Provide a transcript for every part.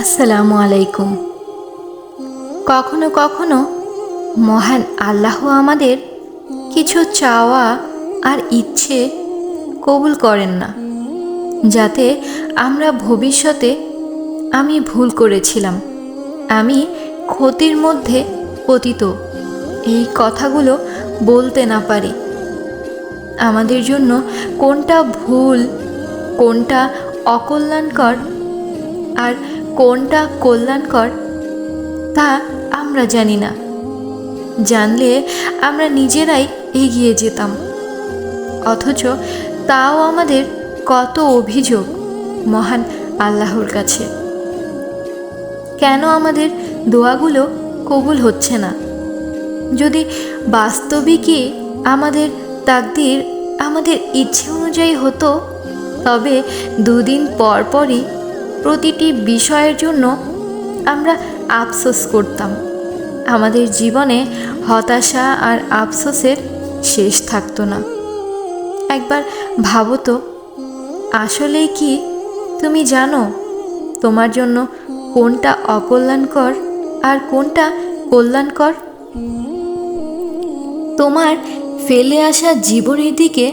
আসসালামু আলাইকুম। কখনো কখনো মহান আল্লাহ আমাদের কিছু চাওয়া আর ইচ্ছে কবুল করেন না, যাতে আমরা ভবিষ্যতে আমি ভুল করেছিলাম, আমি ক্ষতির মধ্যে পতিত। এই কথাগুলো বলতে না পারি। আমাদের জন্য কোনটা ভুল, কোনটা অকল্যাণকর আর কোনটা কল্যাণকর, তা আমরা জানি না। জানলে আমরা নিজেরাই এগিয়ে যেতাম। অথচ তাও আমাদের কত অভিযোগ মহান আল্লাহর কাছে। কেন আমাদের দোয়াগুলো কবুল হচ্ছে না? যদি বাস্তবিকই আমাদের তাকদির আমাদের ইচ্ছে অনুযায়ী হতো, তবে দুদিন পর পরই প্রতিটি বিষয়ের জন্য আমরা আফসোস করতাম। আমাদের জীবনে হতাশা আর আফসোসের শেষ থাকতো না। একবার ভাবো তো আসলেই কি তুমি জানো তোমার জন্য কোনটা অকল্যাণকর আর কোনটা কল্যাণকর? তোমার ফেলে আসা জীবনের দিকে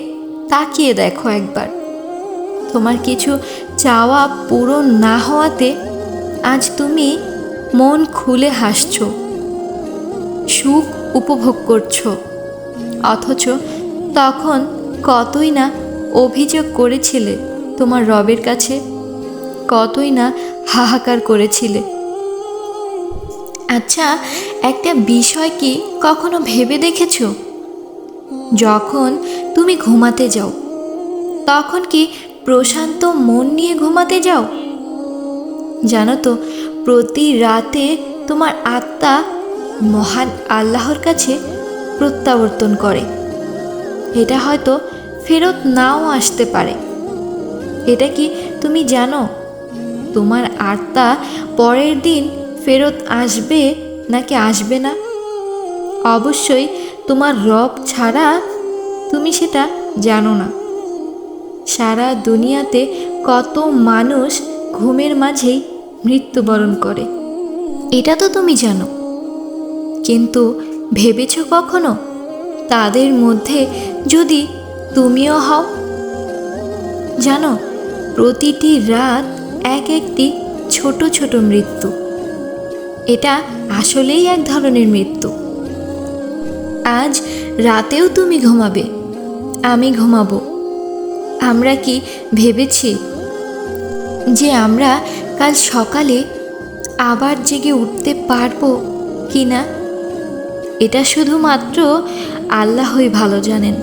তাকিয়ে দেখো একবার। তোমার কিছু চাওয়া পূরণ না হওয়াতে আজ তুমি মন খুলে হাসছো, সুখ উপভোগ করছ, অথচ তখন কতই না অভিযোগ করেছিলে তোমার রবের কাছে, কতই না হাহাকার করেছিলে। আচ্ছা একটা বিষয় কি কখনো ভেবে দেখেছ? যখন তুমি ঘুমাতে যাও, তখন কি প্রশান্ত মন নিয়ে ঘুমাতে যাও। জানো তো, প্রতি রাতে তোমার আত্মা মহান আল্লাহর কাছে প্রত্যাবর্তন করে। এটা হয়তো ফেরত নাও আসতে পারে। এটা কি তুমি জানো? তোমার আত্মা পরের দিন ফেরত আসবে নাকি আসবে না? অবশ্যই তোমার রব ছাড়া তুমি সেটা জানো না। সারা দুনিয়াতে কত মানুষ ঘুমের মাঝেই মৃত্যুবরণ করে। এটা তো তুমি জানো। কিন্তু ভেবেছ কখনো তাদের মধ্যে যদি তুমিও হও? জানো, প্রতিটি রাত এক একটি ছোট ছোট মৃত্যু। এটা আসলেই এক ধরনের মৃত্যু। আজ রাতেও তুমি ঘুমাবে, আমি ঘুমাবো। আমরা কি ভেবেছি? যে আমরা কাল সকালে আবার জেগে উঠতে পারব কি না? এটা শুধুমাত্র আল্লাহই ভালো জানেন।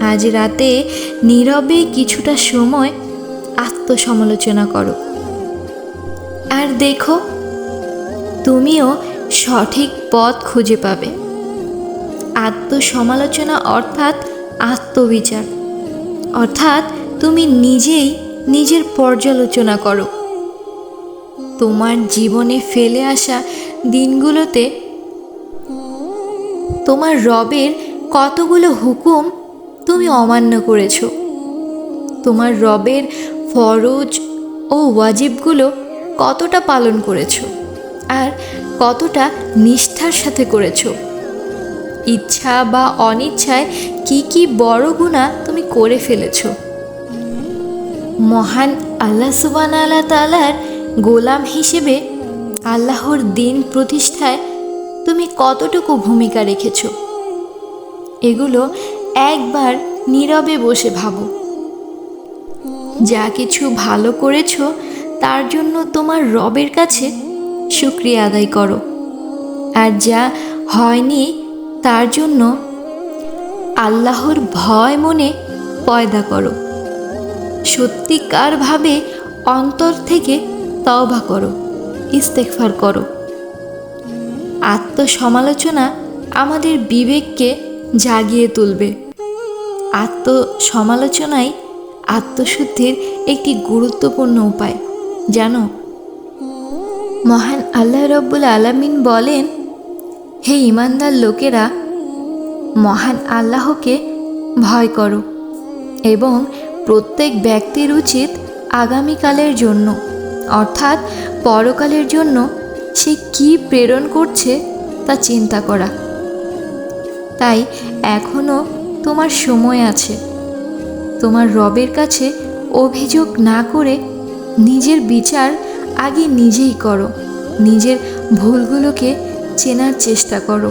আজ রাতে নীরবে কিছুটা সময় আত্মসমালোচনা করো। আর দেখো, তুমিও সঠিক পথ খুঁজে পাবে। আত্মসমালোচনা অর্থাৎ আত্মবিচার। অর্থাৎ তুমি নিজেই নিজের পর্যালোচনা করো। তোমার জীবনে ফেলে আসা দিনগুলোতে তোমার রবের কতগুলো হুকুম তুমি অমান্য করেছ। তোমার রবের ফরজ ও ওয়াজিবগুলো কতটা পালন করেছ আর কতটা নিষ্ঠার সাথে করেছ। ইচ্ছা বা অনিচ্ছায় কি কি বড় গুণা তুমি করে ফেলেছ? মহান আল্লাহ সুবান আল্লাহ তালার গোলাম হিসেবে আল্লাহর দিন প্রতিষ্ঠায় তুমি কতটুকু ভূমিকা রেখেছ? এগুলো একবার নীরবে বসে ভাবো। যা কিছু ভালো করেছ, তার জন্য তোমার রবের কাছে শুক্রিয়া আদায় করো। আর যা হয়নি তার জন্য আল্লাহর ভয় মনে পয়দা করো। সত্যিকারভাবে অন্তর থেকে তওবা করো ইস্তেকফার করো। আত্মসমালোচনা আমাদের বিবেককে জাগিয়ে তুলবে। আত্মসমালোচনাই আত্মশুদ্ধির একটি গুরুত্বপূর্ণ উপায়। জানো, মহান আল্লাহ রব্বুল আলামিন বলেন হে ইমানদার লোকেরা, মহান আল্লাহকে ভয় করো এবং প্রত্যেক ব্যক্তির উচিত আগামীকালের জন্য, অর্থাৎ পরকালের জন্য, সে কি প্রেরণ করছে তা চিন্তা করা। তাই এখনও তোমার সময় আছে। তোমার রবের কাছে অভিযোগ না করে নিজের বিচার আগে নিজেই করো। নিজের ভুলগুলোকে চেনার চেষ্টা করো।